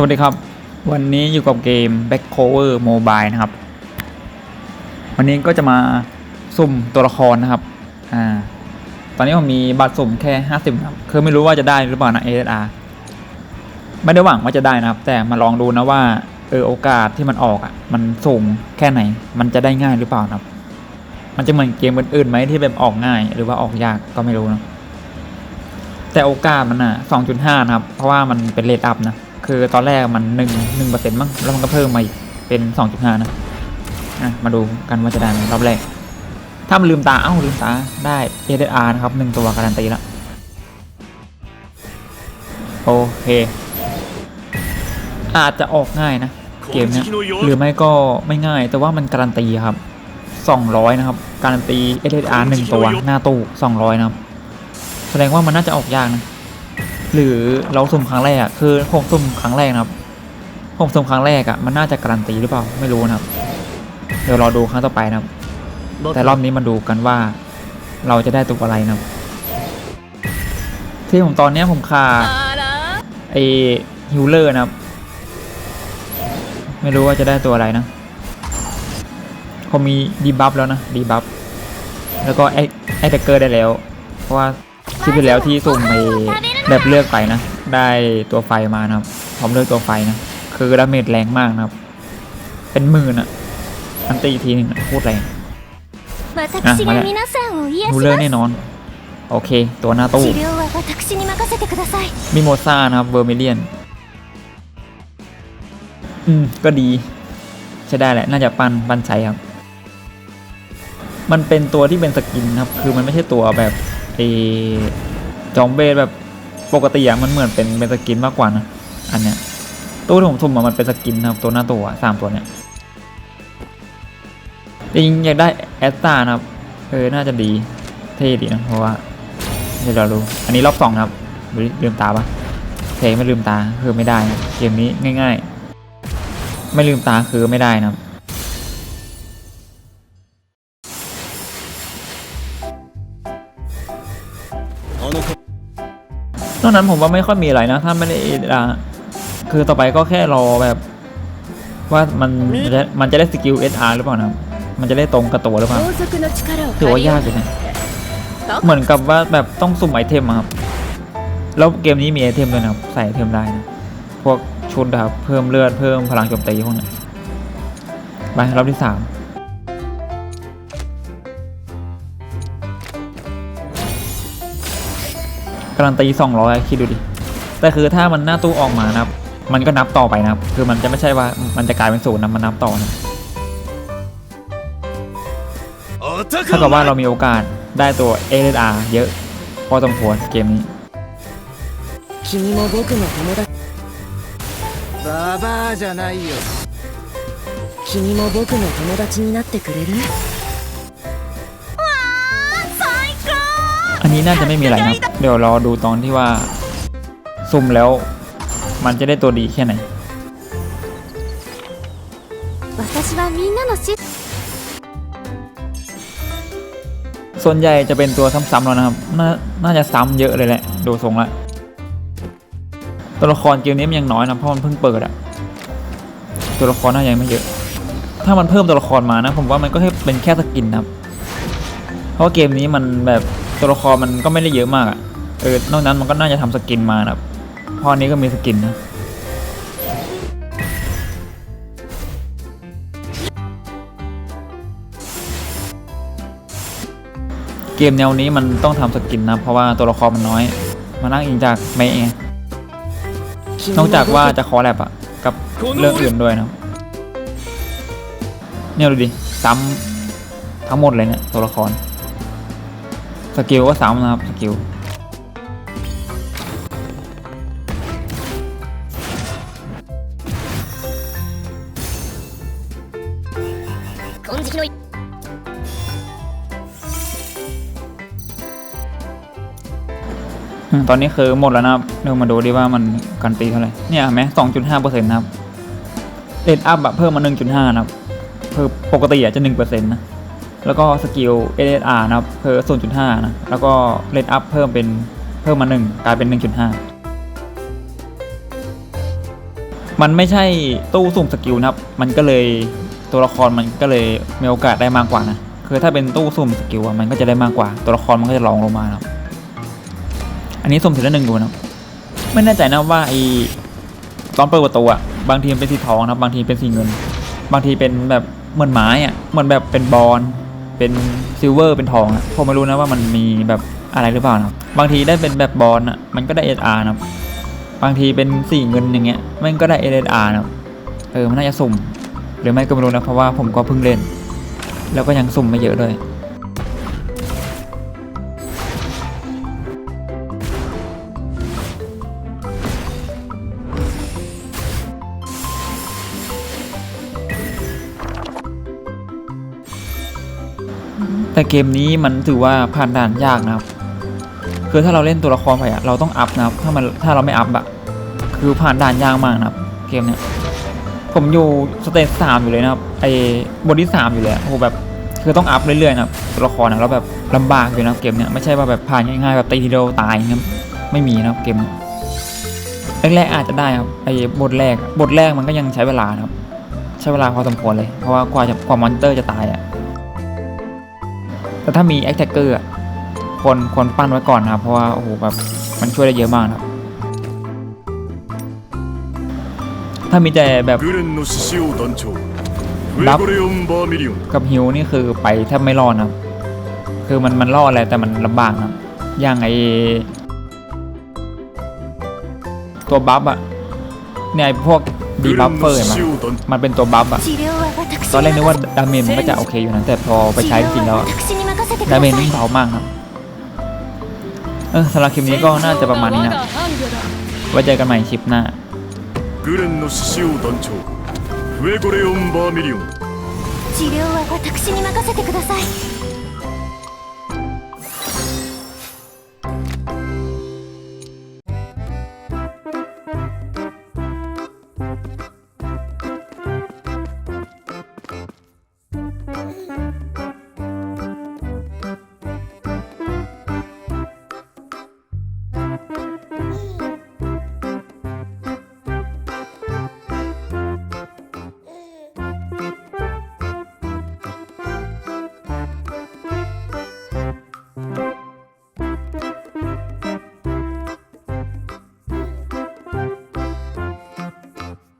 สวัสดีครับ วันนี้อยู่กับเกม Back Cover Mobile นะครับ วันนี้ก็จะมาสุ่มตัวละครนะครับอ่าตอนนี้ผมมีบัตรสุ่มแค่ 50ครับคือไม่รู้ว่าจะได้หรือเปล่านะ ASR ไม่ได้หวังว่าจะได้นะครับ แต่มาลองดูนะว่าเออโอกาสที่มันออกอะมันสูงแค่ไหน มันจะได้ง่ายหรือเปล่านะครับ มันจะเหมือนเกมอื่นๆไหมที่แบบออกง่าย หรือว่าออกยากก็ไม่รู้นะแต่โอกาสมันอะ 2.5 นะครับ เพราะว่ามันเป็นเลทอัพนะ คือตอนแรกมัน1 1เปอร์เซ็นต์มั้งแล้วมันก็เพิ่มมาอีกเป็น2.5นะอะมาดูกันว่าจะได้ไหมรอบแรก ถ้ามันลืมตา เอ้าลืมตาได้ ADR นะครับหนึ่งตัวการันตีแล้วโอเค อาจจะออกง่ายนะ เกมเนี้ยหรือไม่ก็ไม่ง่าย แต่ว่ามันการันตีครับ 200 นะครับ การันตี SSR หนึ่งตัวหน้าตู้ 200 นะครับ แสดงว่ามันน่าจะออกยากนะ หรือเราสุ่มครั้งแรกอะคือผมสุ่มครั้งแรกนะครับผมสุ่มครั้งแรกอะมันน่าจะการันตีหรือเปล่าไม่รู้นะครับ เดี๋ยวรอดูครั้งต่อไปนะครับ แต่รอบนี้มาดูกันว่า เราจะได้ตัวอะไรนะครับ ที่ผมตอนเนี้ยผมขาดไอฮิลเลอร์นะครับ ไม่รู้ว่าจะได้ตัวอะไรนะผมมีดีบัฟแล้วนะดีบัฟแล้วก็ไอไอแท็กเกอร์ได้แล้ว เพราะว่าคิปที่แล้วที่สุ่มไปแบบเลือกไปนะ ได้ตัวไฟมานะครับพร้อมเลือกตัวไฟนะ คือดาเมจแรงมากนะครับ เป็นหมื่นอะอันตีทีหนึ่งพูดแรงนะมาแล้วดูเลิกแน่นอน โอเค ตัวหน้าตู้มิโมซ่านะครับเวอร์เมเลียน อืม ก็ดี ใช้ได้แหละ น่าจะปันปันใช้ครับ มันเป็นตัวที่เป็นสกินครับ คือมันไม่ใช่ตัวแบบ เอจอมเบสแบบปกติอะมันเหมือนเป็นเป็นสกินมากกว่านะอันเนี้ยตัวที่ผมสุ่มอะมันเป็นสกินนะครับตัวหน้าตัวสามตัวเนี้ยจริงอยากได้แอสตานะครับเออน่าจะดีเท่ดีนะเพราะว่าเดี๋ยวเราดูอันนี้รอบสองนะครับลืมตาปะเพลงไม่ลืมตาคือไม่ได้นะเกมนี้ง่าย ๆ ไม่ลืมตาคือไม่ได้นะครับ นอกนั้นผมว่าไม่ค่อยมีอะไรนะ ถ้าไม่ได้อ่คือต่อไปก็แค่รอแบบ ว่ามันมันจะได้สกิล SR หรือเปล่านะ มันจะได้ตรงกระตัวหรือเปล่าถือว่ายากเลยนะเหมือนกับว่าแบบต้องสุ่มไอเทมครับ แล้วเกมนี้มีไอเทมด้วยนะครับใส่ไอเทมได้นะ พวกชุดครับเพิ่มเลือดเพิ่มพลังโจมตีพวกนี้ไปรอบที่สาม การันตีสองร้อยคิดดูดิ แต่คือถ้ามันหน้าตู้ออกมานะครับ มันก็นับต่อไปนะครับ คือมันจะไม่ใช่ว่ามันจะกลายเป็นศูนย์นะมันนับต่อนะ ถ้ากับว่าเรามีโอกาสได้ตัว a อ r เยอะพอสมควรเกมนี้ 君も僕の友達ババアじゃないよ君も僕の友達になってくれる นนี้น่าจะไม่มีอะไรนะเดี๋ยวรอดูตอนที่ว่า ซุ่มแล้ว มันจะได้ตัวดีแค่ไหนส่วนใหญ่จะเป็นตัวซ้ำๆแล้วนะครับนน่าจะซ้ำเยอะเลยแหละดูทรงละตัวละครเกมนี้มันยังน้อยนะเพราะมันเพิ่งเปิดอะตัวละครน่าจะยังไม่เยอะ ถ้ามันเพิ่มตัวละครมานะ ผมว่ามันก็แค่เป็นแค่สกินครับ เพราะเกมนี้มันแบบ ตัวละครมันก็ไม่ได้เยอะมากอะเออนอกนั้นมันก็น่าจะทำสกินมานะครับพอนนี้ก็มีสกินนะเกมแนวนี้มันต้องทำสกินนะ เพราะว่าตัวละครมันน้อย มานั่งอิงจากเมย์ไงนอกจากว่าจะคอแลบอะกับเรื่องอื่นด้วยนะเนี่ยดูดิซ้ำทั้งหมดเลยเนี่ยตัวละคร สกิลก็สามนะครับสกิลตอนนี้คือหมดแล้วนะครับเรามาดูดีว่ามันกันตีเท่าไหร่ เนี่ยไหมสองจุดห้าเปอร์เซ็นต์นะครับเลดอัพแบบเพิ่มมาหนึ่งจุดห้านะครับเพิ่มปกติอาจจะหนึ่งเปอร์เซ็นต์นะ แล้วก็สกิล ASR นะครับเพิ่มศูนจุดห้านะ แล้วก็เลนอัพเพิ่มเป็นเพิ่มมาหนึ่งกลายเป็นหนึ่งจุดห้ามันไม่ใช่ตู้สุ่มสกิลนะครับ มันก็เลยตัวละครมันก็เลยมีโอกาสได้มากกว่านะ คือถ้าเป็นตู้สุ่มสกิลอะมันก็จะได้มากกว่า ตัวละครมันก็จะรองลงมาครับ อันนี้สุ่มทีละหนึ่งดูนะไม่แน่ใจนะว่าไอตอนเปิดประตูอะบางทีมันเป็นสีทองนะบางทีเป็นสีเงิน บางทีเป็นแบบเหมือนไม้อะเหมือนแบบเป็นบอล เป็นซิลเวอร์เป็นทองอะผมไม่รู้นะว่ามันมีแบบอะไรหรือเปล่านะบางทีได้เป็นแบบบอลอะมันก็ได้เออาร์นะบางทีเป็นสี่เงินอย่างเงี้ยมันก็ได้เออาร์นะเออมันน่าจะสุ่ม หรือไม่ก็ไม่รู้นะเพราะว่าผมก็เพิ่งเล่น แล้วก็ยังสุ่มไม่เยอะเลย แต่เกมนี้มันถือว่าผ่านด่านยากนะครับ คือถ้าเราเล่นตัวละครไปอะเราต้องอัพนะครับ ถ้ามันถ้าเราไม่อัพอะคือผ่านด่านยากมากนะครับ เกมเนี้ยผมอยู่สเตจสามอยู่เลยนะครับไอ้บทที่สามอยู่เลยโอ้โหแบบคือต้องอัพเรื่อยๆนะครับตัวละครนะแล้วแบบลำบากอยู่นะเกมเนี้ยไม่ใช่ว่าแบบผ่านง่ายๆแบบตีทีเดียวตายอย่างเงี้ยไม่มีนะครับเกมแรกๆอาจจะได้ครับไอ้บทแรกบทแรกมันก็ยังใช้เวลานะครับ ใช้เวลาพอสมควรเลย เพราะว่ากว่าจะกว่ามอนเตอร์จะตายอะ แต่ถ้ามีแอคแท็กเกอร์คนควรปั้นไว้ก่อนนะครับ เพราะว่า โอ้โหแบบมันช่วยได้เยอะมากครับ ถ้ามีแต่แบบรับกับฮิวนี่คือไปแทบไม่รอดนะคือมันมันรอดแหละแต่มันลำบากนะอย่างไอตัวบัฟอะเนี่ยพวก ดี グレ บัฟ ン เฟอ の ร์ 獅 มัน 子王団 มันเป็นตัวบัฟอะ 治療は私 ตอนแรกนึกว่าดาเมจมันก็จะโอเคอยู่นะ แต่พอไปใช้จริงๆแล้วอะ 私に任せてく ดา だ เม さ จ い นี่เบามากครับ เออสำหรับคลิปนี้ก็น่าจะประมาณนี้นะ ไว้เจอกันใหม่คลิปหน้า グレンの獅子王団長フエゴレオン・バーミリオン治療は私に任せてください